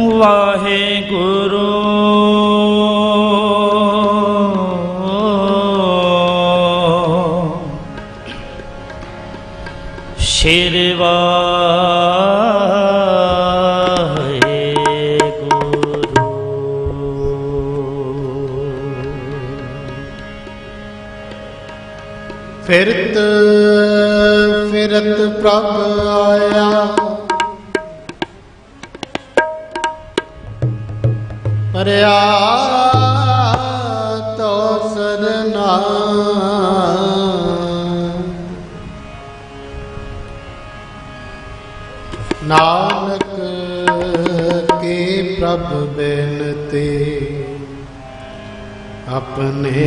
ਵਾਹਿਗੁਰੂ। ਫਿਰਤ ਫਿਰਤ ਪ੍ਰਭ ਪਰਿਆ ਤੋ ਸਰਨਾ ਨਾਨਕ ਕੇ ਪ੍ਰਭ ਬੇਨਤੀ ਆਪਣੇ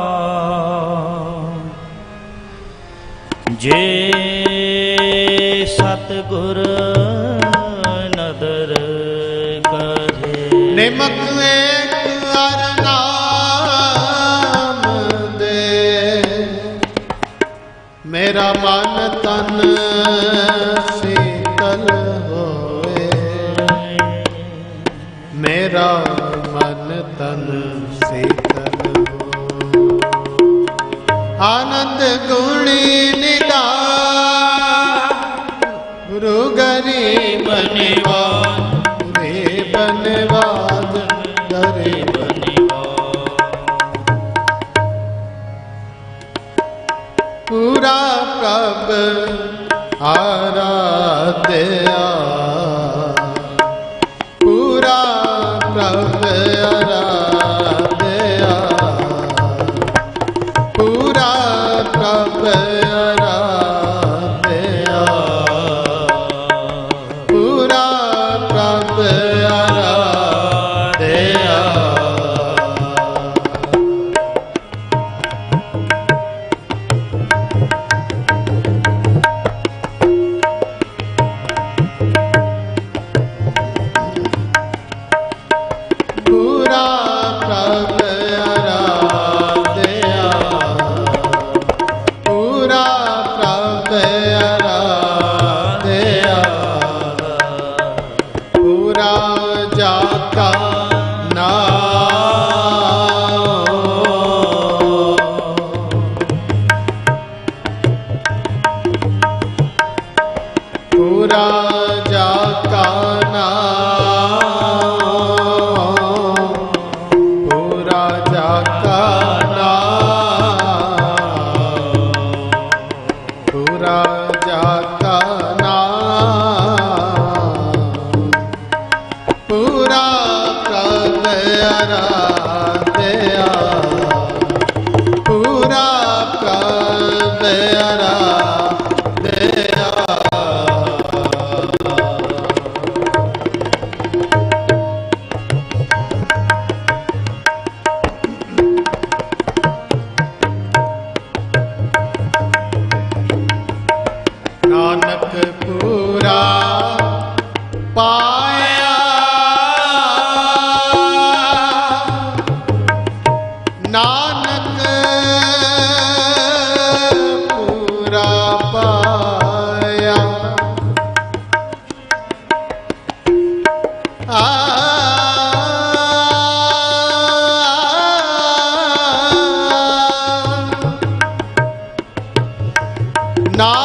ਸਤਗੁਰ ਨਦਰ ਕਰੇ। ਨਿਮਕ ਏਕ ਹਰ ਨਾਮ ਦੇ। ਮੇਰਾ ਮਨ ਤਨ ਸੀਤਲ ਹੋਏ। ਮੇਰਾ ਮਨ ਤਨ ਸੀਤਲ ਹੋਏ। ਆਨੰਦ ਗੁਣੀ ਨਿਦਾ ਡਰੇ ਬਨਵਾਨ ਪੂਰਾ ਪ੍ਰਭ ਆਰਾਧਿਆ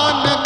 on.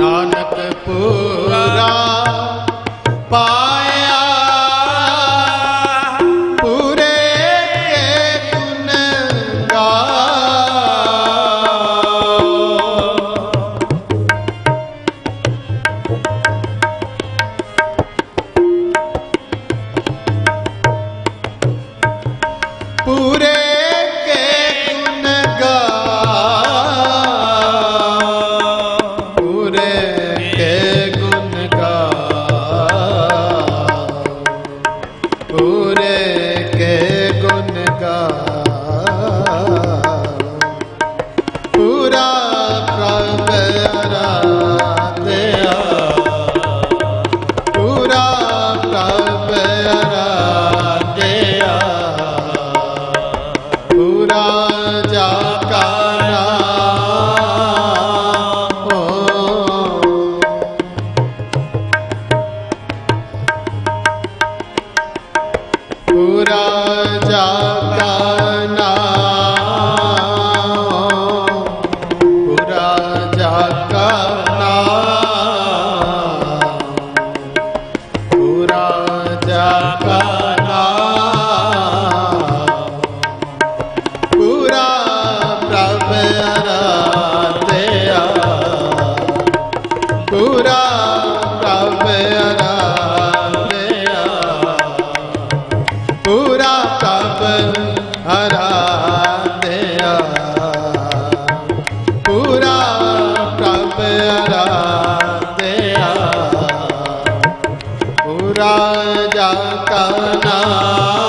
ਨਾਨਕ ਪੂਰਾ ਪਾ ਪੂਰੇ ਰਾਜਾ ਕਾ ਨਾਮ।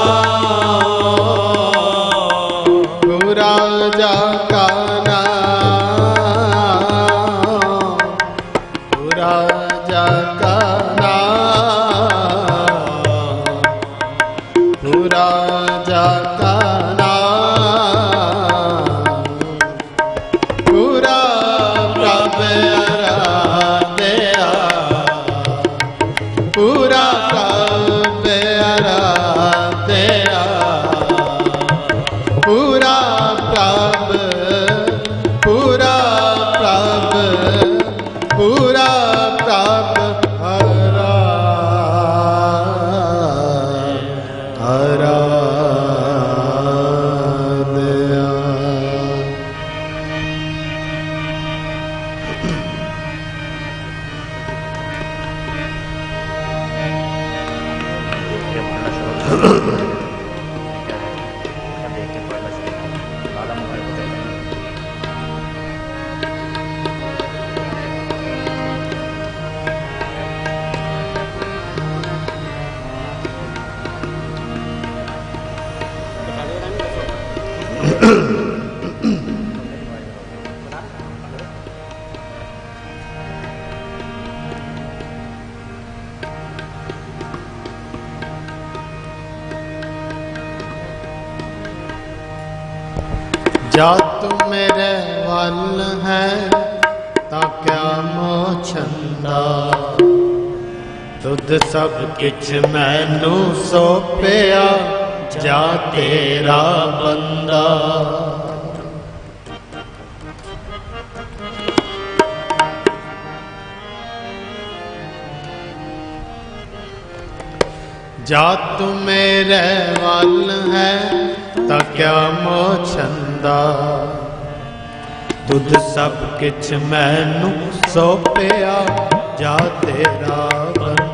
ਛੰਦਾ। ਤੁਧ ਸਭ ਕਿਛ ਮੈਨੂੰ ਸੋਪਿਆ, ਜਾ ਤੇਰਾ ਬੰਦਾ। ਜਾ ਤੂੰ ਮੇਰੇ ਵੱਲ ਹੈ, ਤਾਂ ਕਿਆ ਮੋਛੰਦਾ ਤੁਧ ਸਭ ਕਿਛ ਮੈਨੂੰ ਸੋਪਿਆ ਜਾ ਤੇਰਾ ਬਨ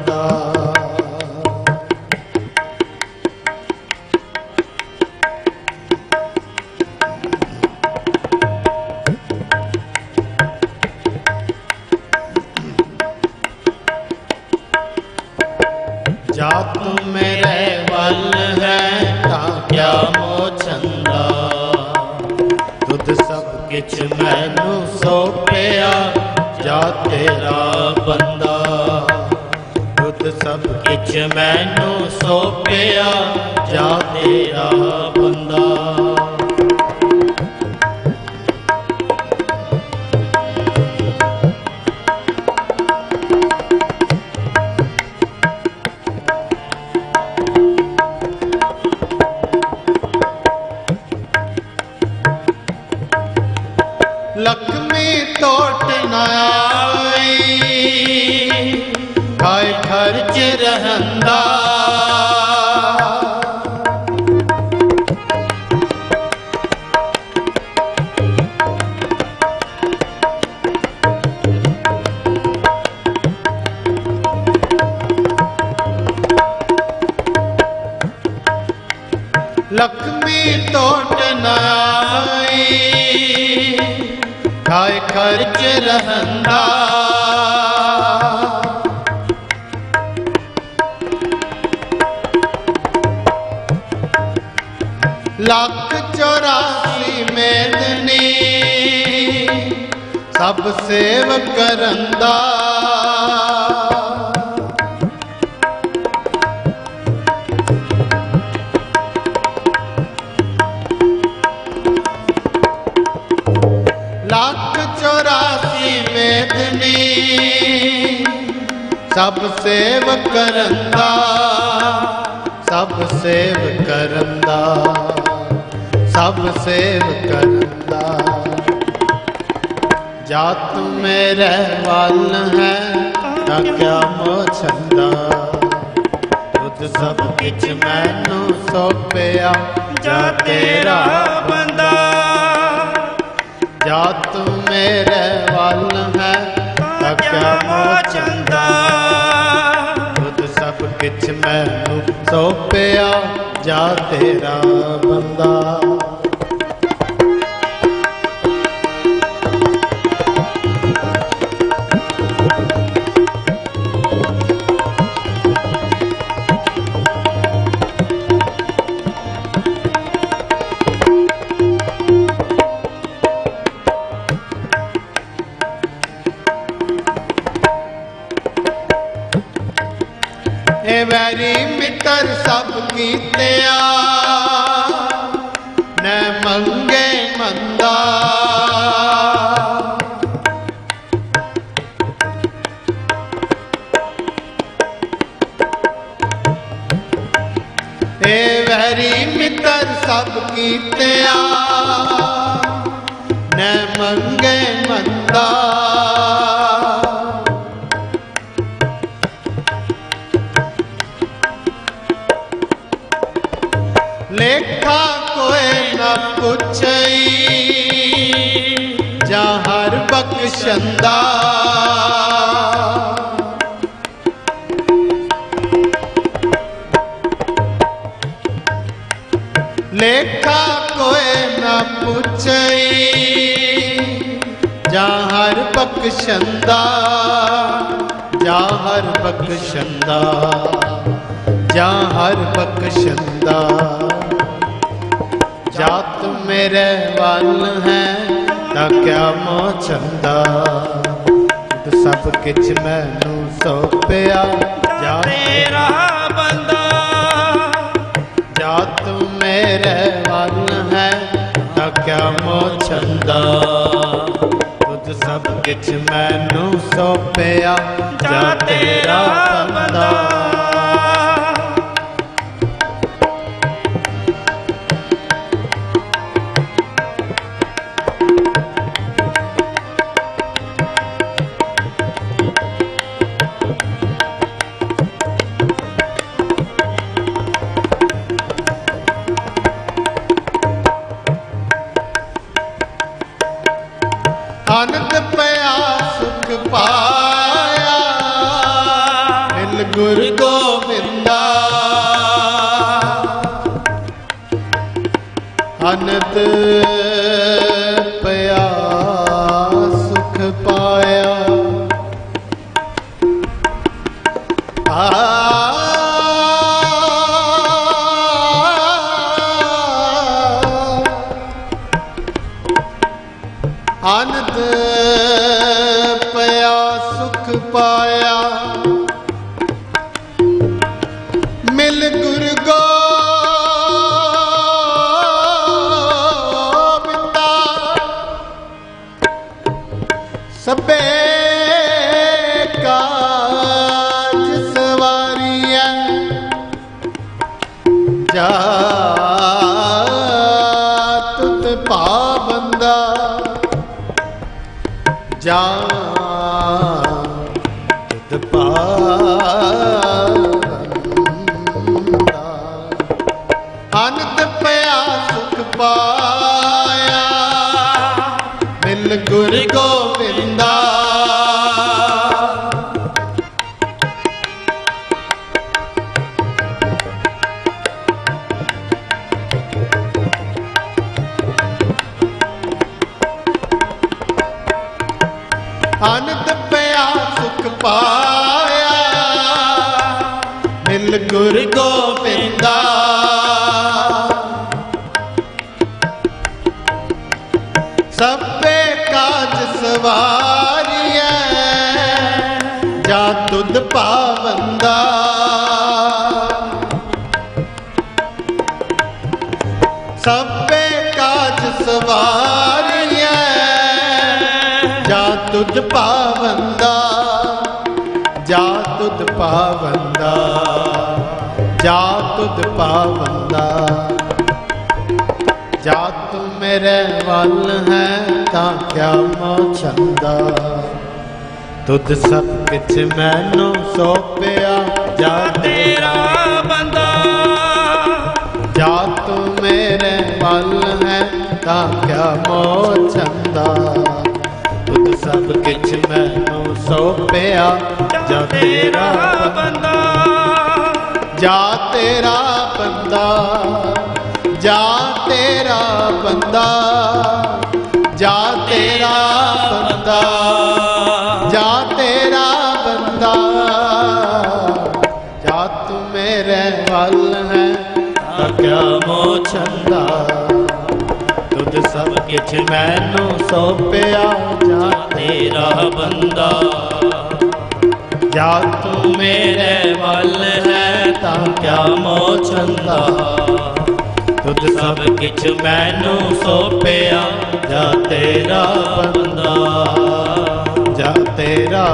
ਟੋਟ ਨਾ ਆਈ ਖਾਏ ਖਰਚ ਰਹੰਦਾ। ਲੱਖ 84 ਮੇਦਨੀ ਸਭ ਸੇਵ ਕਰੰਦਾ ਸਭ ਸੇਵ ਕਰੰਦਾ, ਸਭ ਸੇਵ ਕਰੰਦਾ, ਸਭ ਸੇਵ ਕਰੰਦਾ। ਜਾਤ ਮੇਰੇ ਵੱਲ ਹੈ ਤਾਂ ਕਿਆ ਮੋ ਤੁਧ ਸਭ ਕਿਛ ਮੈਨੂੰ ਸੋਪਿਆ, ਜਾ ਤੇਰਾ ਬੰਦਾ। ਜਾਤ ਮੇਰੇ ਵੱਲ ਹੈ ਤਾਂ ਕਿਆ ਚੰਦਾ ਕਿਛ ਮੈਨੂੰ ਸੋਪਿਆ ਜਾ ਤੇਰਾ ਬੰਦਾ। ਵੈਰੀ ਮਿੱਤਰ ਸਭ ਕੀਤਿਆ। ਨੈ ਮੰਗੇ ਮੰਦਾ। ਇਹ ਵੈਰੀ ਮਿੱਤਰ ਸਭ ਕੀਤਿਆ। ਨੈ ਮੰਗੇ ਮੰਦਾ। ਲੇਖਾ ਕੋਏ ਨਾ ਪੁੱਛਈ, ਜਾਂ ਹਰ ਬਖਸ਼ੰਦਾ। ਲੇਖਾ ਕੋਏ ਨਾ ਪੁੱਛਈ, ਜਾਂ ਹਰ ਬਖਸ਼ੰਦਾ, ਜਾਂ ਹਰ ਬਖਸ਼ੰਦਾ, ਜਾਂ ਹਰ ਬਖਸ਼ੰਦਾ। ਮੇਰੇ ਵੱਲ ਹੈ ਤਾਂ ਕਿਆ ਮੋ ਛੰਦਾ ਤੁਧ ਸਭ ਕਿਛ ਮੈਨੂੰ ਸੋਪਿਆ, ਜਾ ਤੇਰਾ ਬੰਦਾ। ਜਾਤ ਮੇਰੇ ਵੱਲ ਹੈ ਤਾਂ ਕਿਆ ਮੋ ਛੰਦਾ ਤੁਧ ਸਭ ਕਿਛ ਮੈਨੂੰ ਸੋਪਿਆ, ਜਾ ਤੇਰਾ ਬੰਦਾ। ਪਾਇਆ। ਮਿਲ ਗੁਰ ਗੋਬਿੰਦਾ ਸਭੇ ਕਾਜ ਸਵਾਰੀਐ। ਜਾ ਤੁਤ ਪਾਬੰਦਾ ਜਾ ਅਨੰਤ ਪਿਆ ਸੁਖ ਪਾਇਆ ਮਿਲ ਗੁਰ ਗੋਬਿੰਦਾ। ਅਨੰਦ ਪਿਆ ਸੁਖ ਪਾਇਆ ਗੁਰ ਗੋਬਿੰਦਾ ਸਭੇ ਕਾਜ ਸਵਾਰੀਐ, ਜਾ ਤੁਧ ਪਾਵੰਦਾ। ਸਭੇ ਕਾਜ ਸਵਾਰੀਐ, ਜਾ ਤੁਧ ਪਾਵੰਦਾ। ਜਾ ਤੁਧ ਪਾਵੰਦਾ ਜਾ ਤੁਧ ਪਾਵੰਦਾ ਜਾ ਤੂੰ ਮੇਰੇ ਵੱਲ ਹੈ ਤਾਂ ਕਿਆ ਮੋ ਛੰਦਾ। ਤੁਧ ਸਭ ਕਿਛ ਮੈਨੂੰ ਸੋਪਿਆ ਜਾ ਤੇਰਾ ਬੰਦਾ। ਜਾ ਤੂੰ ਮੇਰੇ ਵੱਲ ਹੈ ਤਾਂ ਕਿਆ ਮੋ ਛੰਦਾ। ਤੁਧ ਸਭ ਕਿਛ ਮੈਨੂੰ ਸੋਪਿਆ ਜਾ ਤੇਰਾ ਬੰਦਾ। ਜਾ ਤੇਰਾ ਬੰਦਾ, ਜਾ ਤੇਰਾ ਬੰਦਾ, ਜਾ ਤੇਰਾ ਬੰਦਾ, ਜਾ ਤੇਰਾ ਬੰਦਾ। ਜਾ ਤੂੰ ਮੇਰੇ ਵੱਲ ਹੈ ਤਾਂ ਕਿਆ ਮੋ ਛੰਦਾ। ਤੁਧ ਸਭ ਕਿਛ ਮੈਨੂੰ ਸੌਪਿਆ, ਜਾ ਤੇਰਾ ਬੰਦਾ। ਤੂੰ ਮੇਰੇ ਵੱਲ बल है ਕਿਆ क्या मोचंदा ਤੁਧ ਸਭ ਕਿਛ ਮੈਨੂੰ ਸੋਪਿਆ, ਜਾ ਤੇਰਾ ਬੰਦਾ। ਜਾ ਤੇਰਾ